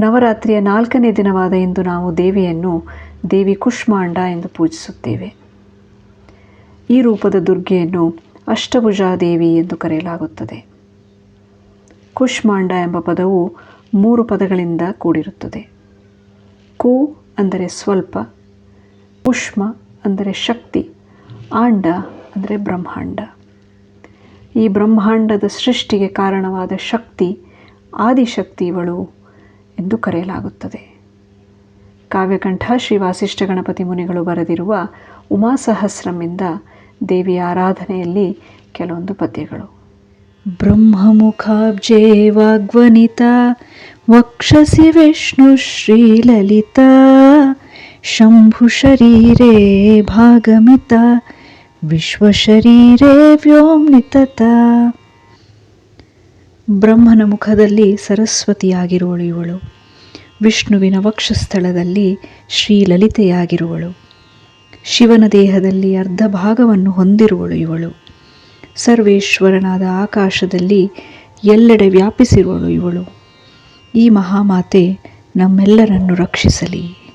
ನವರಾತ್ರಿಯ ನಾಲ್ಕನೇ ದಿನವಾದ ಇಂದು ನಾವು ದೇವಿಯನ್ನು ದೇವಿ ಕುಷ್ಮಾಂಡ ಎಂದು ಪೂಜಿಸುತ್ತೇವೆ. ಈ ರೂಪದ ದುರ್ಗೆಯನ್ನು ಅಷ್ಟಭುಜಾದೇವಿ ಎಂದು ಕರೆಯಲಾಗುತ್ತದೆ. ಕುಷ್ಮಾಂಡ ಎಂಬ ಪದವು ಮೂರು ಪದಗಳಿಂದ ಕೂಡಿರುತ್ತದೆ. ಕು ಅಂದರೆ ಸ್ವಲ್ಪ ಕುಷ್ಮ ಅಂದರೆ ಶಕ್ತಿ, ಆಂಡ ಅಂದರೆ ಬ್ರಹ್ಮಾಂಡ. ಈ ಬ್ರಹ್ಮಾಂಡದ ಸೃಷ್ಟಿಗೆ ಕಾರಣವಾದ ಶಕ್ತಿ ಆದಿಶಕ್ತಿ ಇವಳು ಎಂದು ಕರೆಯಲಾಗುತ್ತದೆ. ಕಾವ್ಯಕಂಠ ಶ್ರೀ ವಾಸಿಷ್ಠ ಗಣಪತಿ ಮುನಿಗಳು ಬರೆದಿರುವ ಉಮಾಸಹಸ್ರಮಿಂದ ದೇವಿಯ ಆರಾಧನೆಯಲ್ಲಿ ಕೆಲವೊಂದು ಪದ್ಯಗಳು. ಬ್ರಹ್ಮಮುಖಾಬ್ಜೇ ವಾಗ್ವನಿತ ವಕ್ಷಸಿ ವಿಷ್ಣು ಶ್ರೀಲಲಿತ, ಶಂಭು ಶರೀರೇ ಭಾಗಮಿತ ವಿಶ್ವಶರೀರೇ ವ್ಯೋಮ್ನಿತತ. ಬ್ರಹ್ಮನ ಮುಖದಲ್ಲಿ ಸರಸ್ವತಿಯಾಗಿರುವಳು ಇವಳು. ವಿಷ್ಣುವಿನ ವಕ್ಷಸ್ಥಳದಲ್ಲಿ ಶ್ರೀಲಲಿತೆಯಾಗಿರುವಳು. ಶಿವನ ದೇಹದಲ್ಲಿ ಅರ್ಧ ಭಾಗವನ್ನು ಹೊಂದಿರುವಳು ಇವಳು. ಸರ್ವೇಶ್ವರನಾದ ಆಕಾಶದಲ್ಲಿ ಎಲ್ಲೆಡೆ ವ್ಯಾಪಿಸಿರುವಳು ಇವಳು. ಈ ಮಹಾಮಾತೆ ನಮ್ಮೆಲ್ಲರನ್ನು ರಕ್ಷಿಸಲಿ.